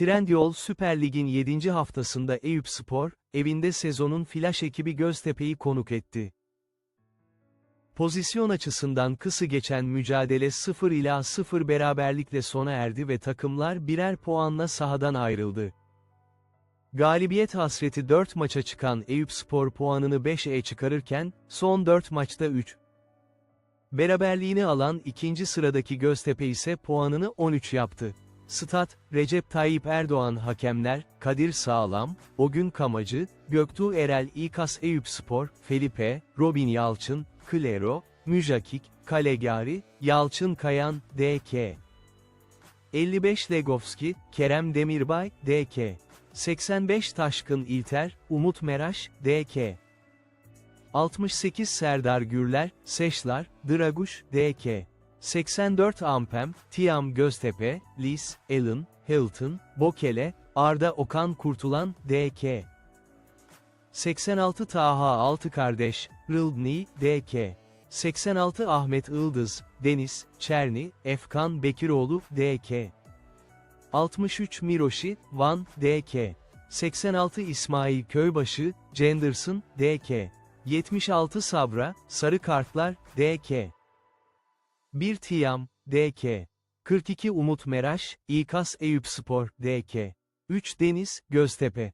Trendyol Süper Lig'in 7. haftasında Eyüpspor, evinde sezonun flash ekibi Göztepe'yi konuk etti. Pozisyon açısından kısı geçen mücadele 0 ila 0 beraberlikle sona erdi ve takımlar birer puanla sahadan ayrıldı. Galibiyet hasreti 4 maça çıkan Eyüpspor puanını 5'e çıkarırken, son 4 maçta 3. Beraberliğini alan ikinci sıradaki Göztepe ise puanını 13 yaptı. Stat, Recep Tayyip Erdoğan hakemler, Kadir Sağlam, Ogün Kamacı, Göktuğ Erel İkas Eyüpspor, Felipe, Robin Yalçın, Klero, Müjakik, Kalegari, Yalçın Kayan, D.K. 55 Legovski, Kerem Demirbay, D.K. 85 Taşkın İlter, Umut Meraş, D.K. 68 Serdar Gürler, Seşlar, Draguş, D.K. 84 Ampem, Tiam Göztepe, Lis, Allen, Hilton, Bokele, Arda Okan Kurtulan, D.K. 86 Taha Altı Kardeş, Rıldni, D.K. 86 Ahmet Ildız, Deniz, Çerni, Efkan Bekiroğlu, D.K. 63 Miroşi, Van, D.K. 86 İsmail Köybaşı, Cenderson, D.K. 76 Sabra, Sarı Kartlar, D.K. 1 Tiyam, D.K. 42 Umut Meraş, İkas Eyüpspor, D.K. 3 Deniz, Göztepe.